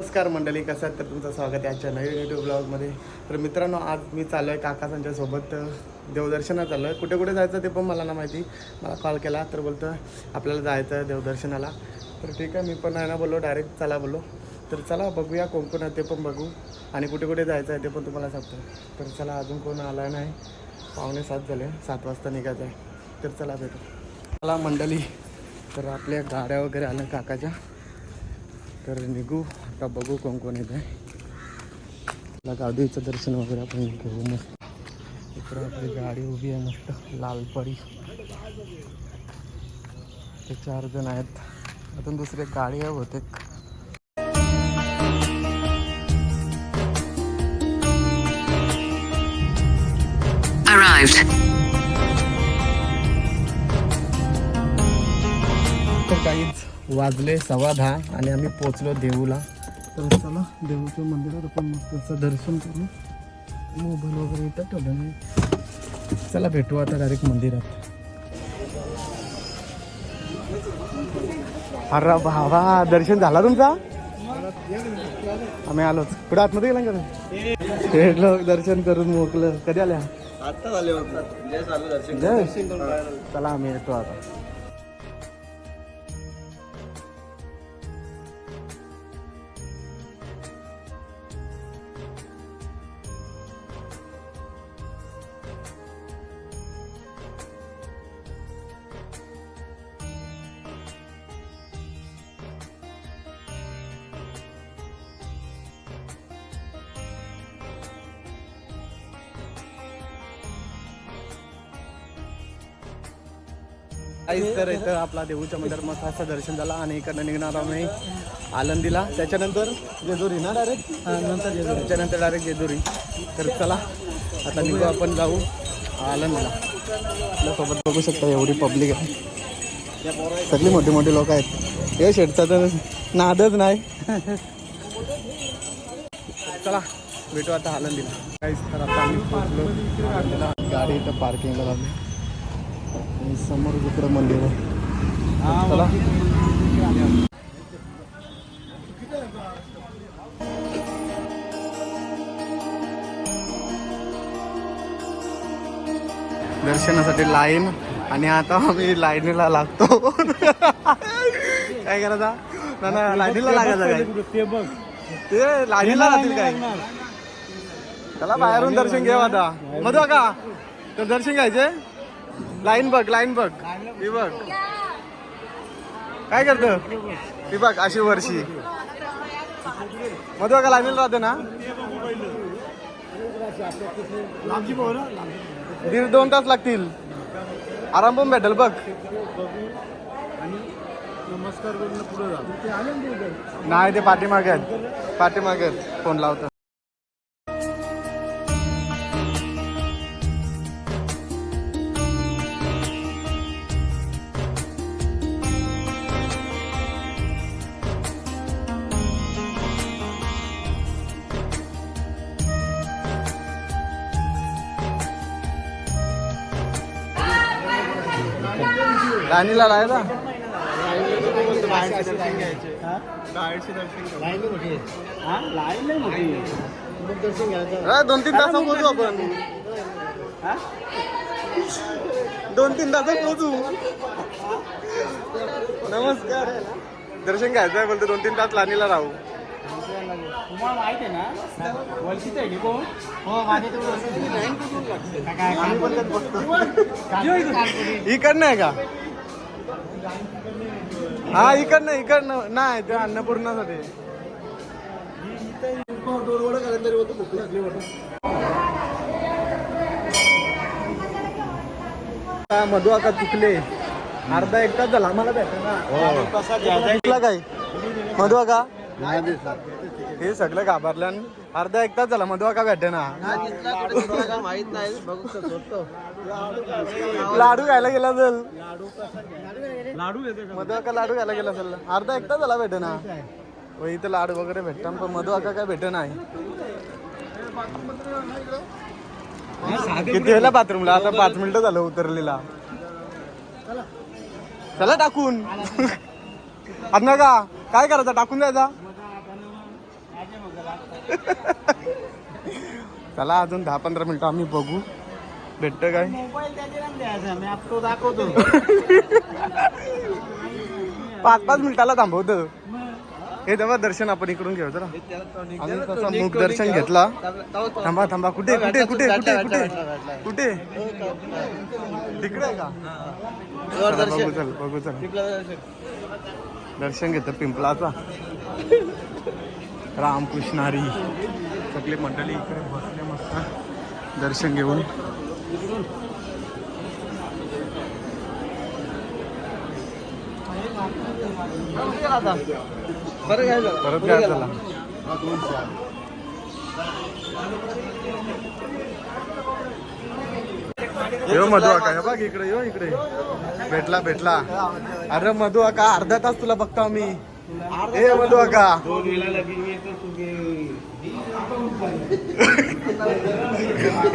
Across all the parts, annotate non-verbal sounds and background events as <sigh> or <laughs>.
नमस्कार मंडळी कसं आहे तर तुमचं स्वागत आहे आजच्या नवीन युट्यूब ब्लॉगमध्ये तर मित्रांनो आज मी चाललो आहे काका त्यांच्यासोबत देवदर्शनात चाललो आहे कुठे कुठे जायचं ते पण मला ना माहिती. मला कॉल केला तर बोलतं आपल्याला जायचं आहे देवदर्शनाला. तर ठीक आहे मी पण आहे ना बोललो डायरेक्ट चला बोललो. तर चला बघूया कोण कोण आहे ते पण बघू. आणि कुठे कुठे जायचं आहे ते पण तुम्हाला सांगतो. तर चला अजून कोण आला नाही. पावणे सात झाले. सात वाजता निघायचं आहे. तर चला भेटू. चला मंडळी तर आपल्या गाड्या वगैरे आल्या काकाच्या. तर निघू. आता बघू कोण कोण येत आहे गावदेवीचं दर्शन वगैरे आपण घेऊ मस्त. इकडं आपली गाडी उभी आहे मस्त. लालपरी ते चार जण आहेत. अजून दुसरी गाडी आहे बहुतेक. Arrived. तर काहीच वाजले सव्वा दहा आणि आम्ही पोचलो देऊला. तर चला देऊच्या मंदिरात आपण मस्त असं दर्शन करू. मोबाईल वगैरे इथं ठेवलं नाही. चला भेटू आता डायरेक्ट मंदिरात. अरे भावा दर्शन झाला तुमचा? आम्ही आलोच. पुढे आतमध्ये गेला का? भेटलो दर्शन करून मोकलं. कधी आल्या? आता झाले जय चालू येतो आता. तर इथं आपला देऊच्या मंदिरात मस्त असं दर्शन झालं आणि इकडनं निघणार आम्ही आळंदीला. त्याच्यानंतर जेजुरी ना डायरेक्ट नंतर जेजुरी. त्याच्यानंतर डायरेक्ट जेजुरी. तर चला आता निघू आपण जाऊ आळंदीला. आपल्यासोबत बघू शकता एवढी पब्लिक आहे. सगळी मोठी मोठी लोक आहेत. हे शेटचा तर नादच नाही. चला भेटू आता आळंदीला. काहीच तर आता आम्ही पोहोचलो आळंदीला. गाडी इथं पार्किंगला लावली आणि समोर इकडं मंदिर आहे. चला. दर्शनासाठी लाईन आणि आता आम्ही लाईनीला लागतो. काय करायचा? ना लाईनीला लागायचं काय? ते बघ. ते लाईनीला राहतील काय? चला बाहेरून दर्शन घेऊ आता. मधू का तर दर्शन घ्यायचे लाईन बघ लाईन बघ. ही बघ. काय करत? ही बघ अशी वर्षी मग बघा लाईन राहते ना? दीड दोन तास लागतील. आराम पण भेटेल बघ. नमस्कार नाही ते पाठीमागे आहेत. पाठीमागे आहेत. फोन लावतो. राणीला अरे, दोन तीन तास पोहोचू आपण. दोन तीन तासात पोहोचू. नमस्कार. दर्शन घ्यायचं आहे बोलतो दोन तीन तास लाणीला राहू. तुम्हाला माहीत आहे ना? वलशीच आहे की कोण? हो इकडनं आहे का? हा इकडनं इकडनं. नाही ते अन्नपूर्णासाठी हा, मधु आका चुकले. अर्धा एक तास झाला आम्हाला भेटा ना. चुकला काय? मधु आका हे सगळं घाबरल्या अर्धा एक तास झाला मधु आका भेटे ना? माहीत नाही बघू शकतो लाडू खायला गेला चल लाडू येते मधु आका लाडू खायला गेला असेल. अर्धा एक तास झाला भेटे ना. हो इथं लाडू वगैरे भेटतात पण मधु आका काय भेटे नाही. किती वेळेला बाथरूमला आता पाच मिनिटं झालं उतरलेला. चला टाकून. <laughs> ना का काय करायचं? टाकून द्यायचा? चला अजून दहा पंधरा मिनिटं आम्ही बघू. भेटतं काय? दाखवतो. पाच पाच मिनिटाला थांबवतं. हे तेव्हा दर्शन आपण इकडून घेऊ जरा. आम्ही तसं मुख दर्शन घेतला. थांबा थांबा कुठे कुठे कुठे कुठे? कुठे कुठे? तिकडे का? बघू चल बघू चल. दर्शन. घेतं रामकृष्ण रामकृष्णारी सगळी मंडळी इकडे बसले मस्त. दर्शन घेऊन. परत काय झाला? यो मधू आका हे बघ इकडे यो इकडे. भेटला भेटला. अरे मधू आका अर्धा तास तुला बघतो मी ए मधू आका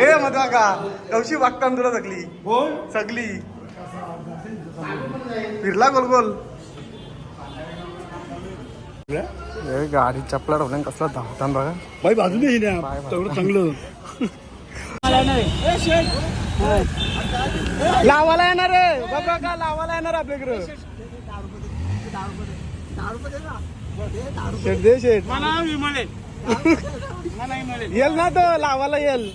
ए मधू आका कवशी बघता तुला सगळी सगळी. फिरला गोल गोल. ए, गाडी चपला ठेवल्या कसला धावतान बघा. बाई बाय, बाय. तेवढं चांगलं लावायला येणार रे बघा का लावायला येणार आपल्याकडे. शेट दे शेट. मला विमळे मला विमळे येल ना तर लावायला येल.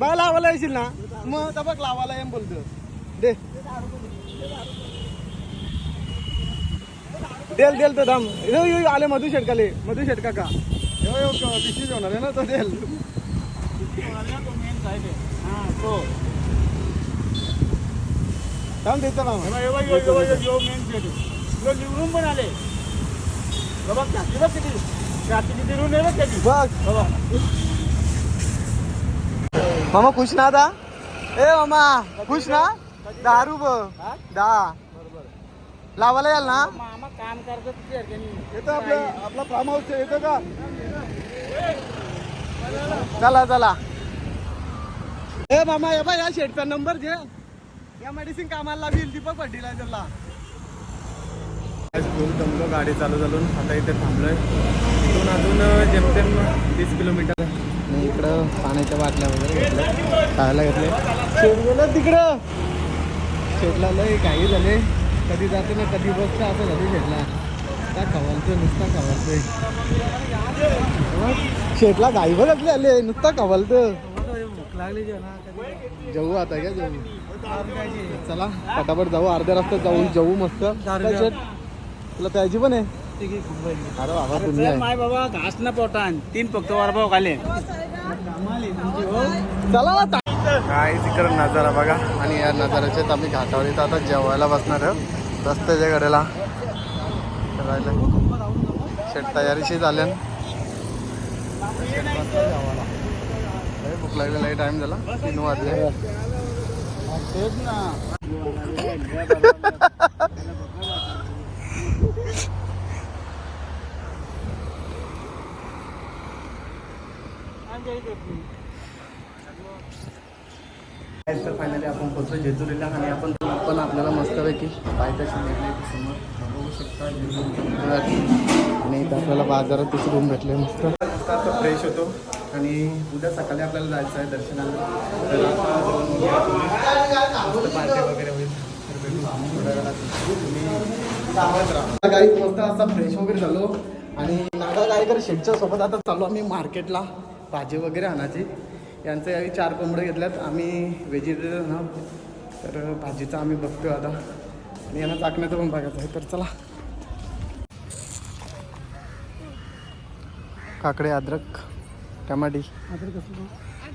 बघ लावायला येशील ना. मग तर बघ लावायला येईल बोलतो दे. देल देल तर दाम. यो यो आले मधू शेटकाले. मधू शेटका का यो यो पिशवी होणार आहे ना तो देल. हा थांब देतो ना. यो यो यो यो मेन यो निवडून पण आले. बघ टाकी बघ किती. टाकी किती रुन आहे बघ त्याची. बघ. बघा मामा खुश ना आता ए मामा खुश ना? दहा रुपये दहा लावायला याल ना? मामा काम करतात ते त्यांनी येतो आपलं आपला फार्म हाऊस येतो का? चला चला. ए मामा हे बघ या शेटचा नंबर घे. या मेडिसिन कामाला लागेल दीपक फर्टिलायझरला फुल दमलो गाडी चालू चालून आता इथे थांबलोय. इथून अजून जेमतेम तीस किलोमीटर आणि इकडं पाण्याच्या बाटल्या वगैरे घेतल्या. खायला घेतले. शेट गेलं तिकडं. शेटला लय काही झाले. कधी जाते ना कधी बघता असं झालं शेटला काय खवलतोय नुसता खवलतोय शेटला गाई बघतले आले नुसता खवलतोय भूक लागली जेवणा जाऊ आता काय जाऊ चला पटापट जाऊ. अर्ध्या रस्त्यात जाऊ. जाऊ मस्त. शेट तुला प्यायची पण आहे? अरे बाबा तुम्ही आहे. माय बाबा घास ना पोटान. तीन फक्त वरभाव खाले. चला काय तिकडे नजारा बघा. आणि या नजाराच्यात आम्ही घाटावर इथं आता जेवायला बसणार आहोत. रस्त्याच्या कडेला. राहिलं शेट तयारीशी झाल्या लय भूक लागली लई टाइम झाला. तीन वाजले. तेच ना. <laughs> तर फायनली आपण पोहोचलो जेजुरीला आणि आपण पण आपल्याला मस्तपैकी पायथ्याशी समोर बघू शकता. आणि इथं आपल्याला बाजारातच रूम भेटले मस्त. मस्त फ्रेश होतो. आणि उद्या सकाळी आपल्याला जायचं आहे दर्शनाला. तर मस्त पार्टी वगैरे होईल. तुम्ही मस्त असा फ्रेश वगैरे झालो. आणि नागा गायकर शेटच्या सोबत आता चालू आम्ही मार्केटला भाजी वगैरे आणायची. यांचं यावेळी चार कोंबडे घेतल्यात. आम्ही व्हेजिटेरियन आहोत. तर भाजीचं आम्ही बघतोय आता. आणि यांना चाकण्याचं पण बघायचं आहे. तर चला. काकडे अद्रक टमाटी.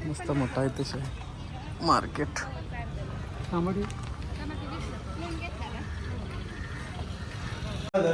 मस्त मोठा आहे तसे मार्केट. आता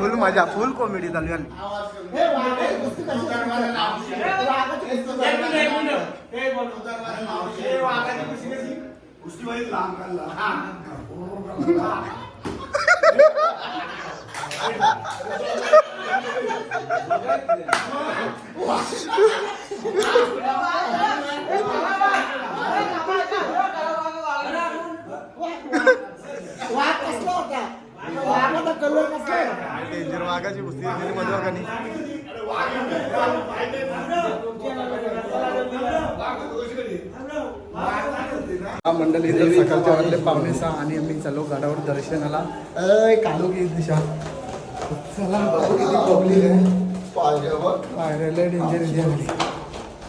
फुल मज़ा फुल कॉमेडी चालू आहे हे हा. कुस्ती दिली मंडळी इथं सकाळच्या वाजले पावणे सहा आणि आम्ही चालू गडावर दर्शनाला. अय कालो की दिशा चला बघू किती पब्लिक आहे. पायऱ्याला डेंजर इंडिया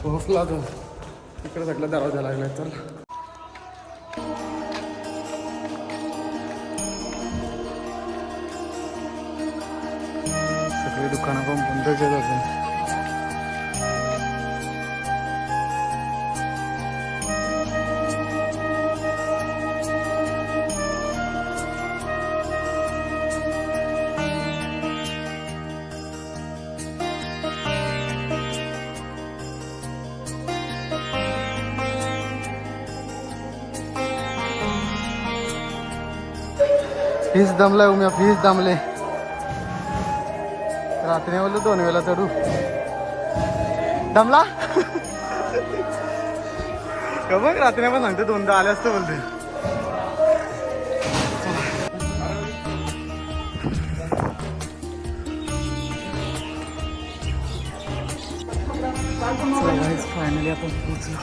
पोहोचला तो. इकडे सगळा दरवाजा लागला चला. सगळी दुकानं पण बंदच आहेत अजून. फीस दमलाय उम्या फीस दमले. रात्री बोललो दोन वेळा चढू. दमला? बघ रात्री पण सांगते दोनदा आले असतं बोलते. फायनली आपण पोहोचलो.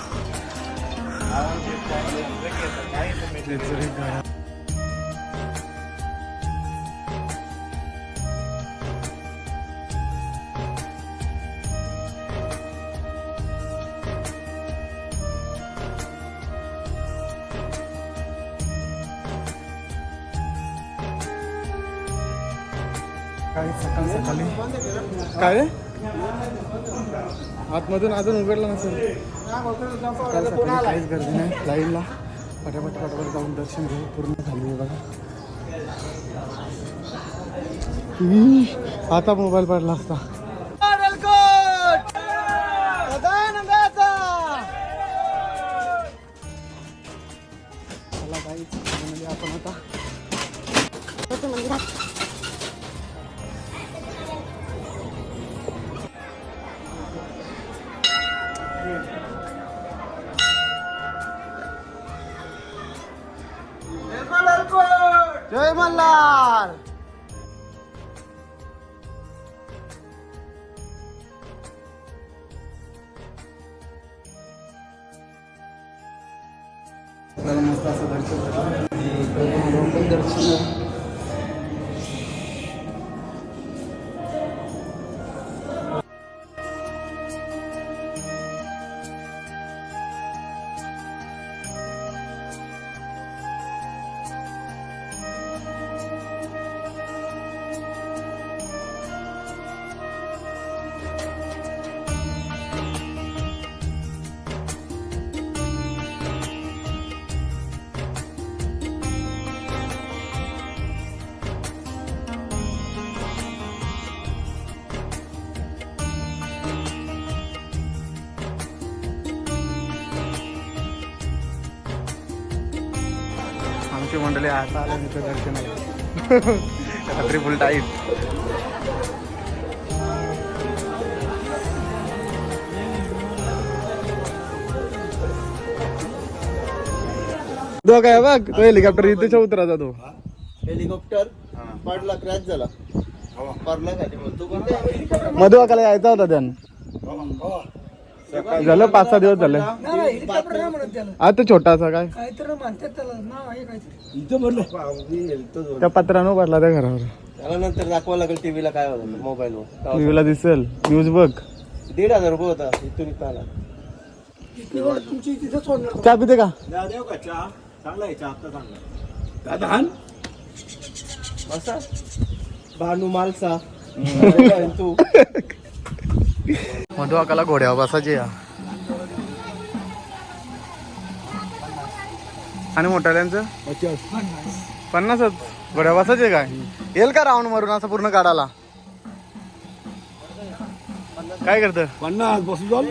सकाळ सकाळी. काय आतमधून अजून उघडला नसेल. सकाळ सकाळी काहीच गर्दी नाही. लाईनला पटापट पटापट जाऊन दर्शन घेऊ पूर्ण झाली बघा. आता मोबाईल पडला असता. चला म्हणजे आपण आता. मंदिरात. मल्हार आपल्याला मस्त मंडळी आता आल्या तिथं दर्शनाला. रात्री फुल टाईट तो काय बघ तो हेलिकॉप्टर इथेच्या उतराचा तो. हेलिकॉप्टर पडला क्रॅश झाला. पडला खाली मधुवाकाला यायचा होता त्यानं. झालं? पाच सहा दिवस झाले. त्याला. आता छोटासा काय? त्याला. आहे भरलं त्या पत्रानं पडला त्या घरावर. त्यानंतर दाखवावं लागेल टीव्हीला काय होतं मोबाईलवर. टीव्हीला दिसेल. न्यूज बघ. दीड हजार रुपये होता इथून इथं आला. तिकडे तुमची तिथं सोडणार चहा पिते का? असा भानू मालसा. <laughs> तू. मधु अकाला घोड्यावर बसायचे या आणि मोठ्याल्यांचं पन्नासच. घोड्यावर बसायचे काय? येईल का राऊंड मारून असं पूर्ण काढायला? काय करत? पन्नास. बसू जाऊ.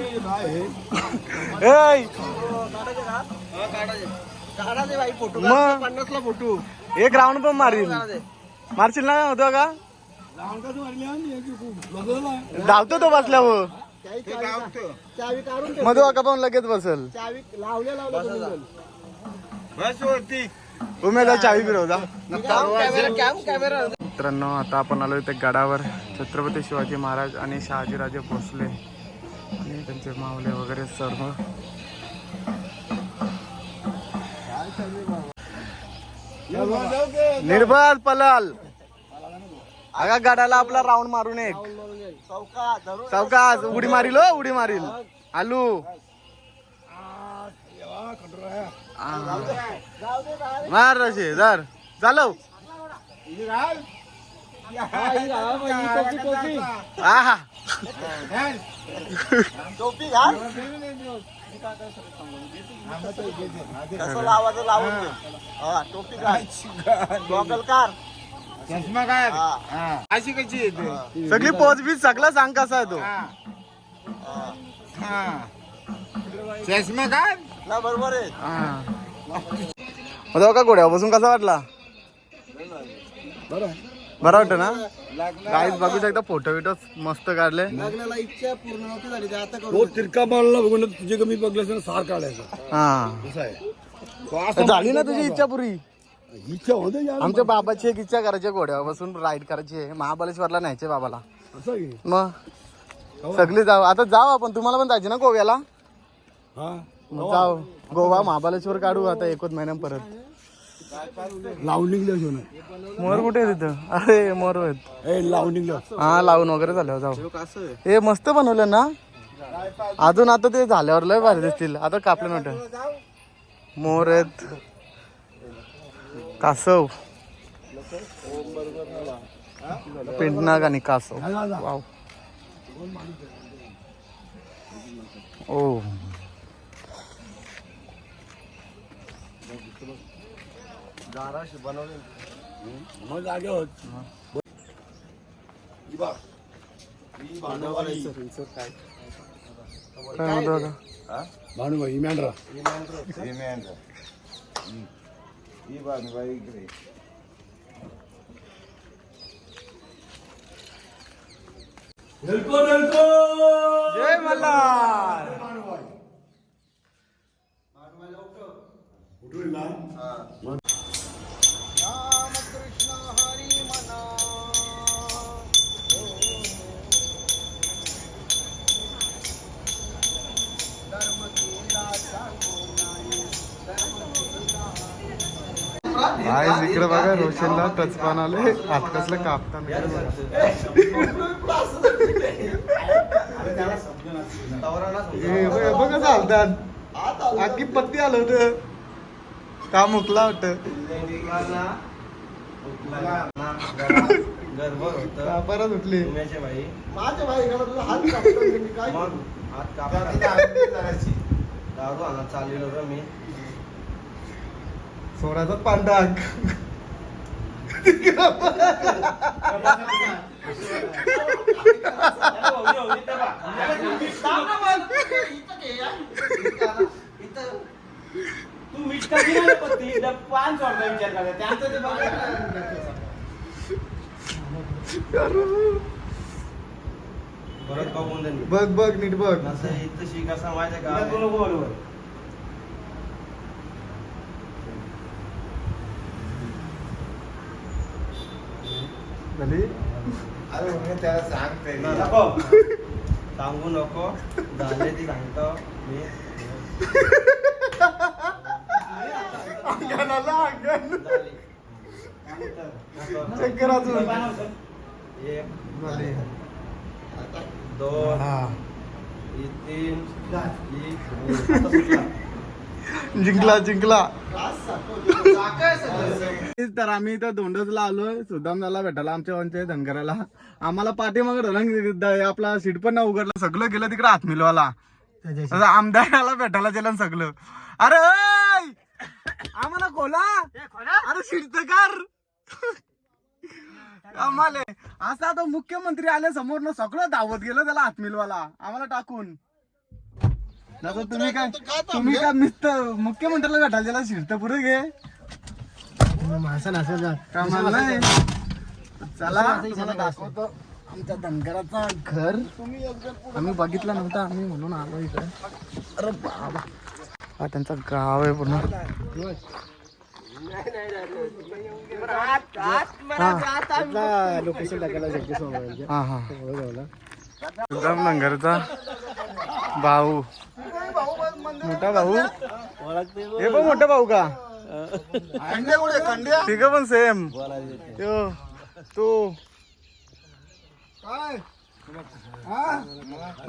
मग? एक राऊंड पण मारील मारशील ना होतो का? धावतो तो बसल्यावर. चावी काढून मधु अका पण लगेच बसल. चावी लावल्या लावल्या उमेदा चावी फिरवता मित्रांनो आता आपण आलो इथे गडावर. छत्रपती शिवाजी महाराज आणि शहाजीराजे भोसले आणि त्यांचे मावले वगैरे सर्व. निर्भद पलाल. अगा गडाला आपला राऊंड मारून एक. चौका चौकास उडी मारील हो उडी मारील. आलू. मार रशे धर. चालव आहा. टोपी घाल कसं लावायचं लावून घे. हा टोपी घाल. गॉगल कार. चष्मा काय? हा. अशी कशी येते सगळी पोच बीच सगळं सांग कसा आहे तो. हा. चष्मा काय? ना बरोबर आहे. मग का घोड्या बसून? कसा वाटला? बरं. वाटतं ना? काहीच बघू शकता फोटो बिटो मस्त काढले. लग्नाला इच्छा पूर्ण नव्हती झाली ते आता तो करू तिरका मारला बघून तुझे कमी बघले असेल सार काढायचा. हा. असं आहे. झाली ना तुझी इच्छा पुरी? इच्छा होते यार. आमच्या बाबाची एक इच्छा करायची घोड्यावर बसून राईड करायची आहे. महाबळेश्वरला न्यायचे बाबाला. असं आहे. की? मग सगळी जाऊ. आता जाऊ आपण. तुम्हाला पण जायचे ना गोव्याला? हा? मग जाऊ. गोवा महाबळेश्वर काढू आता एकच महिन्यात परत. घेऊन आहे. मोर कुठे आहे तिथं? अरे मोर आहेत. ए लावणीला. हा लावून वगैरे झाल्यावर जाऊ. हे मस्त बनवलं ना? अजून आता ते झाल्यावर लय भारी दिसतील. आता कापले नव्हतं. मोर आहेत. कासव. पिंटनाग आणि कासव. वाव. ओ. जागेवर काय म्हणतो आता? भानुबाई मॅंड्रा जय मल्हार! आज इकडे बघा रोशनला टचपान आले. हात कसलं कापताना. हे बघ- कसं हालतात आखी पत्ती आलं होतं. का मुकला होत परत उठली. भाई माझ्या भाई हात कापतो हात कापला दारू आणा चाललेलो मी. सोडाचा पांडाक तू मीठ का दिला पत्ती पाच वाजता विचार करा त्यांचं ते बघा परत बघून. बघ बघ नीट बघ. असं इथं शिक असं माहिती का? नको नको बरोबर झाली नको सांगू नको झाले ती सांगतो मी अंगणाला अंगण झाली. चक्कर अजून एक दोन हा ही तीन ही आता सुटला. जिंकला जिंकला. तर आम्ही इथं दोंडजला आलोय. सुदामदाला भेटायला आमच्या वंचे धनगराला. आम्हाला पाठीमाग रंग आपला सीट पण नाही उघडला. सगळं गेलं तिकडे हात मिलवाला आता आमदाराला भेटायला गेलं सगळं. अरे! आम्हाला खोला. अरे शिडतकार आम्हाला. असा तो मुख्यमंत्री आले समोर ना सगळं धावत गेलं त्याला हात मिलवाला आम्हाला टाकून. दादा तुम्ही काय तुम्ही काय मिस्टर मुख्यमंत्र्याला भेटायला त्याला शिरत पुढे घे. माणसं नसेल ना. कामाला नाही. चला. तुम्हाला दाखवतो आमच्या धनगराचा घर. आम्ही बघितलं नव्हतं आम्ही म्हणून आलो इकडे. अरे बाबा. हा त्यांचा गाव आहे पूर्ण. लोकेशन टाकायला जगदीश हा हा. धनगरचा भाऊ मोठा भाऊ? हे पण मोठा भाऊ का? ठीक पण सेम तू?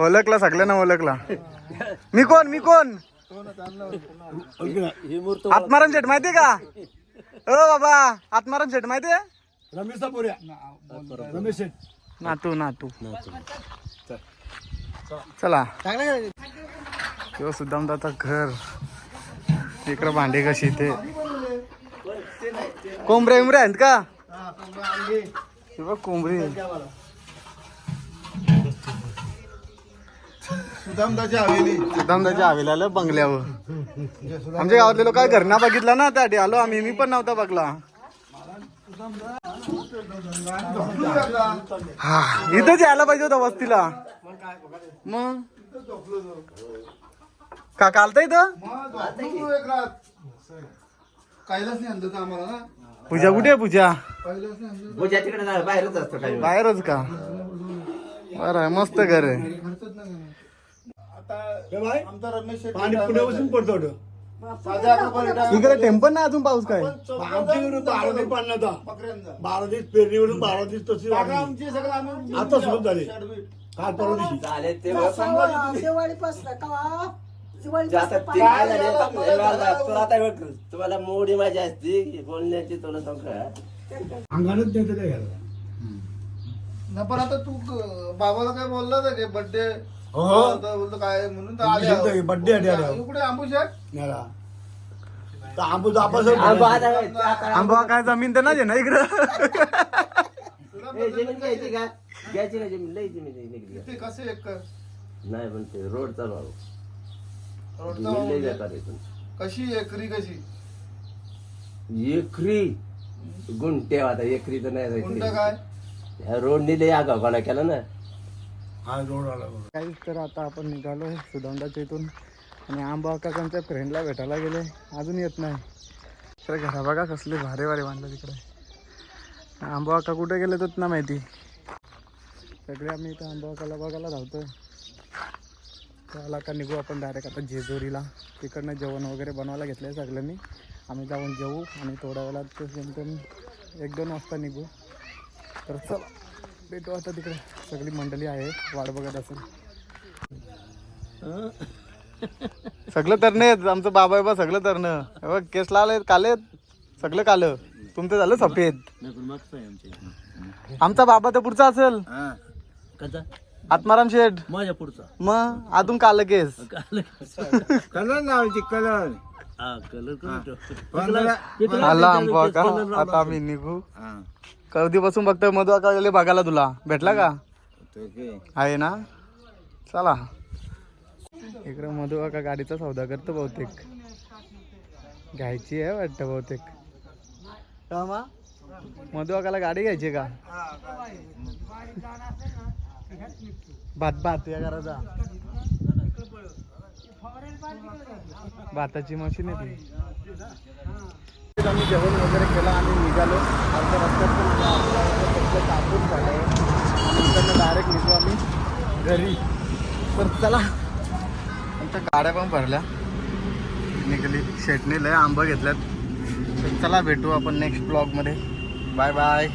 ओळखला सगळ्या ना ओळखला. मी कोण? मी कोण? आत्माराम शेठ माहितीये का? ओ बाबा आत्माराम शेठ माहितीये? रमेश रमेश शेठ. नातू नातू. चला. किंवा सुद्धा घर. इकडं भांडे कशी ते. कोंबड्या बिंबड्या आहेत का? बघ कोंबडी. सुदामदाच्या हवेला आलं बंगल्यावर. आमच्या गावातले लोक काय घरना बघितला ना त्यासाठी. आलो आम्ही मी पण नव्हता बघला. हा इथंच यायला पाहिजे होता वस्तीला. मग? का कालता इथं? काहीच नाही अंदाज आम्हाला ना. पूजा कुठे आहे पूजा? पूजा तिकडे जा, बाहेरच असतो काही बाहेरच का? बरं आहे, मस्त घर आहे. हे बाय पाणी पडतो. इकडे टेम्पल नाही अजून पाऊस काय? बारा दिवस पाणी नव्हता बारा दिवस पेरणीवरून बारा दिवस तशी वाढली. आता सुरू झाले. काल परवा दिवशी ते का? दिवाळी आता ते काय झाले तुला तुला आता बघ, तुम्हाला मोडी माझी असती बोलण्याची तुला सांग अंगानच नाही काय घ्यायला ना पण आता तू क- बाबाला काय बोलला होता की बर्थडे हो. बोलतो काय म्हणून तर आले आहो. बड्डे आले आले आहो. इकडे आंबूस आहे? याला. तर आपण आंबा काय जमीन तर नाही ना इकडं जमीन घ्यायची का घ्यायची ना जमीन लई जमीन आहे निघली. ते कसे एकर नाही पण ते रोड चालू रोडचा म्हणजे आहे. कशी एकरी कशी? एकरी? गुंठे आता एकरी तर नाही जायचं. काय? ह्या रोडनी लई आगावपणा केला ना. हा रोड आला तर आता आपण निघालोय सुदांडाच्या इथून. आणि आंबा काकांच्या फ्रेंडला भेटायला गेले. अजून येत नाही. तर घरा बघा कसले भारे भारे बांधलं तिकडे. आंबा काका कुठे गेले तर ना माहिती. सगळे आम्ही इथं आंबा काकाला बघायला धावतोय. त्याला का निघू आपण डायरेक्ट आता जेजुरीला. तिकडनं जेवण वगैरे बनवायला घेतलंय सगळ्यांनी. आम्ही जाऊन जेवू आणि थोड्या वेळात जेमतेम एक दोन वाजता निघू. तर चला भेटू आता तिकडे. सगळी मंडळी आहे वाट बघत असेल. <laughs> सगळं तरण आहेत आमचं बाबा बाबा सगळं तरण केस लाल कालेत सगळं काल. तुमचं झालं सफेद. आमचा. बाबा तर पुढचा असेल. कसा? आत्माराम शेठ. माझ्या पुढचा. मग अजून काल केस कलर लावायची कलर हा कलर आला आंबा का? आता आम्ही निघू. कधीपासून बघतोय? मधू का बघायला तुला. भेटला का? आहे ना? चला. इकडे मधू का गाडीचा सौदा करतो बहुतेक. घ्यायची आहे वाटतं बहुतेक. मधू काकाला गाडी घ्यायची का? भात भात या करायचा भाताची मशीन आहे ती. आम्ही जेवण वगैरे केलं आणि निघालो. आमच्या रस्त्यात पण आम्हाला झालं आणि डायरेक्ट निघू आम्ही घरी तर चला आमच्या गाड्या पण भरल्या. निघाली. शेटने लय आंबा घेतल्यात. तर चला भेटू आपण नेक्स्ट ब्लॉगमध्ये बाय बाय